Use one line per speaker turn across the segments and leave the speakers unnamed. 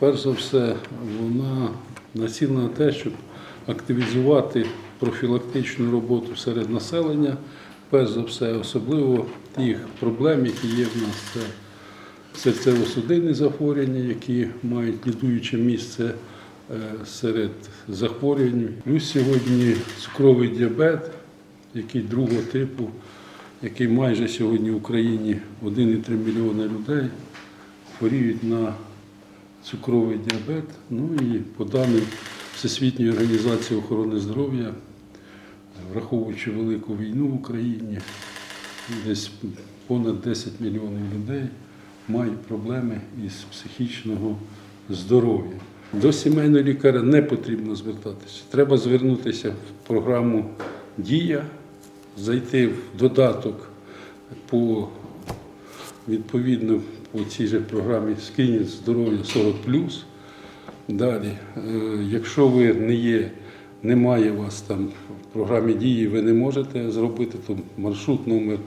Перш за все, вона націлена на те, щоб активізувати профілактичну роботу серед населення. Перш за все, особливо тих проблем, які є в нас, це серцево-судинні захворювання, які мають лідуюче місце е, серед захворювань. Плюс сьогодні цукровий діабет, який другого типу, який майже сьогодні в Україні 1,3 мільйона людей хворіють на цукровий діабет. Ну і по даним Всесвітньої організації охорони здоров'я, враховуючи велику війну в Україні, десь понад 10 мільйонів людей мають проблеми із психічного здоров'я. До сімейного лікаря не потрібно звертатися. Треба звернутися в програму Дія, зайти в додаток по відповідно по цій же програмі скринінг здоров'я 40 Далі, е, якщо ви не є, немає вас там в програмі дії, ви не можете зробити, то маршрут номер,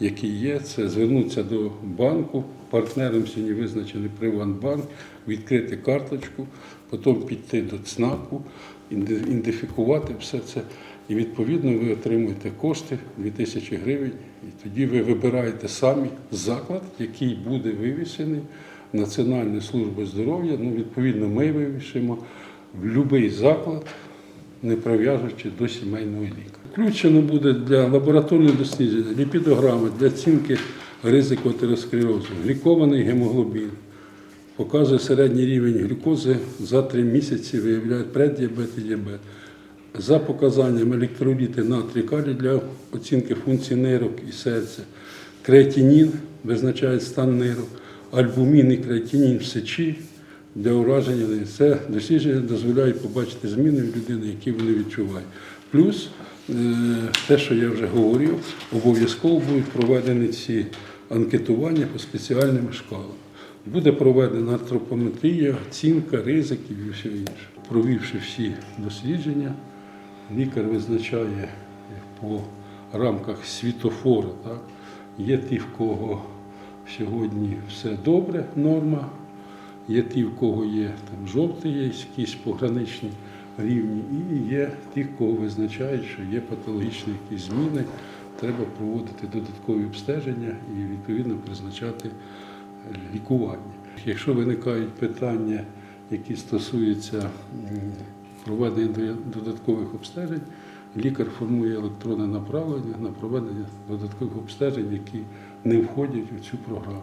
який є, це звернутися до банку. Партнером сьогодні визначений Приватбанк, відкрити карточку, потім піти до ЦНАПу, іде- ідентифікувати все це. І відповідно ви отримуєте кошти 2000 гривень, і тоді ви вибираєте самі заклад, який буде вивішений Національної служби здоров'я. Ну, відповідно, ми вивішимо в будь-який заклад, не прив'яжучи до сімейного лікаря. Включено буде для лабораторного дослідження, ліпідограми, для оцінки ризику атеросклерозу, глікований гемоглобін. Показує середній рівень глюкози за 3 місяці, виявляє преддіабет і діабет. За показанням електроліти натрій калій для оцінки функцій нирок і серця. Креатинін визначає стан нирок, альбумін і креатинін в сечі для ураження. Це дослідження дозволяє побачити зміни в людини, які вони відчувають. Плюс е, те, що я вже говорив, обов'язково будуть проведені ці анкетування по спеціальним шкалам. Буде проведена антропометрія, оцінка ризиків і все інше. Провівши всі дослідження, лікар визначає по рамках світофора. Так? Є ті, в кого сьогодні все добре, норма, є ті, в кого є там жовтий, є якісь пограничні рівні, і є ті, кого визначають, що є патологічні якісь зміни. Треба проводити додаткові обстеження і відповідно призначати лікування. Якщо виникають питання, які стосуються проведення до- додаткових обстежень, лікар формує електронне направлення на проведення додаткових обстежень, які не входять у цю програму.